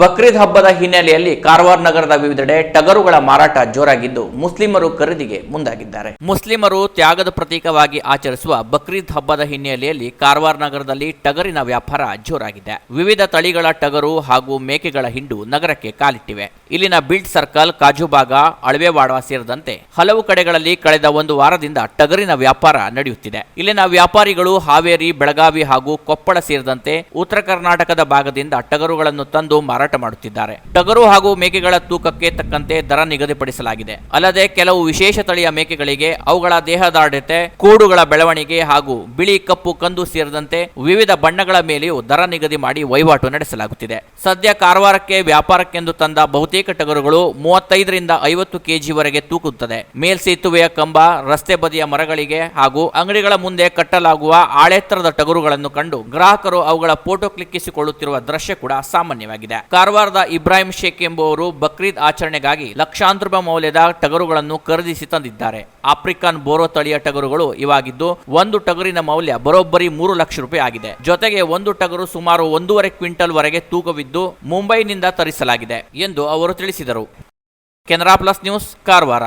ಬಕ್ರೀದ್ ಹಬ್ಬದ ಹಿನ್ನೆಲೆಯಲ್ಲಿ ಕಾರವಾರ ನಗರದ ವಿವಿಧೆಡೆ ಟಗರುಗಳ ಮಾರಾಟ ಜೋರಾಗಿದ್ದು ಮುಸ್ಲಿಮರು ಖರೀದಿಗೆ ಮುಂದಾಗಿದ್ದಾರೆ. ಮುಸ್ಲಿಮರು ತ್ಯಾಗದ ಪ್ರತೀಕವಾಗಿ ಆಚರಿಸುವ ಬಕ್ರೀದ್ ಹಬ್ಬದ ಹಿನ್ನೆಲೆಯಲ್ಲಿ ಕಾರವಾರ ನಗರದಲ್ಲಿ ಟಗರಿನ ವ್ಯಾಪಾರ ಜೋರಾಗಿದೆ. ವಿವಿಧ ತಳಿಗಳ ಟಗರು ಹಾಗೂ ಮೇಕೆಗಳ ಹಿಂಡು ನಗರಕ್ಕೆ ಕಾಲಿಟ್ಟಿವೆ. ಇಲ್ಲಿನ ಬಿಲ್ಟ್ ಸರ್ಕಲ್, ಕಾಜುಬಾಗ ಅಳವೆವಾಡ ಸೇರಿದಂತೆ ಹಲವು ಕಡೆಗಳಲ್ಲಿ ಕಳೆದ ಒಂದು ವಾರದಿಂದ ಟಗರಿನ ವ್ಯಾಪಾರ ನಡೆಯುತ್ತಿದೆ. ಇಲ್ಲಿನ ವ್ಯಾಪಾರಿಗಳು ಹಾವೇರಿ, ಬೆಳಗಾವಿ ಹಾಗೂ ಕೊಪ್ಪಳ ಸೇರಿದಂತೆ ಉತ್ತರ ಕರ್ನಾಟಕದ ಭಾಗದಿಂದ ಟಗರುಗಳನ್ನು ತಂದು ಮಾರಾಟ ಮಾಡುತ್ತಿದ್ದಾರೆ. ಟಗರು ಹಾಗೂ ಮೇಕೆಗಳ ತೂಕಕ್ಕೆ ತಕ್ಕಂತೆ ದರ ನಿಗದಿಪಡಿಸಲಾಗಿದೆ. ಅಲ್ಲದೆ ಕೆಲವು ವಿಶೇಷ ತಳಿಯ ಮೇಕೆಗಳಿಗೆ ಅವುಗಳ ದೇಹದಾಢ್ಯತೆ ಕೂಡುಗಳ ಬೆಳವಣಿಗೆ ಹಾಗೂ ಬಿಳಿ ಕಪ್ಪು ಕಂದು ಸೇರಿದಂತೆ ವಿವಿಧ ಬಣ್ಣಗಳ ಮೇಲೆಯೂ ದರ ನಿಗದಿ ಮಾಡಿ ವಹಿವಾಟು ನಡೆಸಲಾಗುತ್ತಿದೆ. ಸದ್ಯ ಕಾರವಾರಕ್ಕೆ ವ್ಯಾಪಾರಕ್ಕೆಂದು ತಂದ ಬಹುತೇಕ ಟಗರುಗಳು ಮೂವತ್ತೈದರಿಂದ ಐವತ್ತು ಕೆಜಿವರೆಗೆ ತೂಕುತ್ತದೆ. ಮೇಲ್ಸೇತುವೆಯ ಕಂಬ, ರಸ್ತೆ ಬದಿಯ ಮರಗಳಿಗೆ ಹಾಗೂ ಅಂಗಡಿಗಳ ಮುಂದೆ ಕಟ್ಟಲಾಗುವ ಆಳೆತ್ತರದ ಟಗರುಗಳನ್ನು ಕಂಡು ಗ್ರಾಹಕರು ಅವುಗಳ ಫೋಟೋ ಕ್ಲಿಕ್ಕಿಸಿಕೊಳ್ಳುತ್ತಿರುವ ದೃಶ್ಯ ಕೂಡ ಸಾಮಾನ್ಯವಾಗಿದೆ. ಕಾರವಾರದ ಇಬ್ರಾಹಿಂ ಶೇಖ್ ಎಂಬುವರು ಬಕ್ರೀದ್ ಆಚರಣೆಗಾಗಿ ಲಕ್ಷಾಂತರ ರೂಪಾಯಿ ಮೌಲ್ಯದ ಟಗರುಗಳನ್ನು ಖರೀದಿಸಿ ತಂದಿದ್ದಾರೆ. ಆಫ್ರಿಕನ್ ಬೋರೋ ತಳಿಯ ಟಗರುಗಳು ಇವಾಗಿದ್ದು ಒಂದು ಟಗರಿನ ಮೌಲ್ಯ ಬರೋಬ್ಬರಿ ಮೂರು ಲಕ್ಷ ರೂಪಾಯಿ ಆಗಿದೆ. ಜೊತೆಗೆ ಒಂದು ಟಗರು ಸುಮಾರು ಒಂದೂವರೆ ಕ್ವಿಂಟಲ್ ವರೆಗೆ ತೂಕವಿದ್ದು ಮುಂಬೈನಿಂದ ತರಿಸಲಾಗಿದೆ ಎಂದು ಅವರು ತಿಳಿಸಿದರು. Canara plus news, Karwar.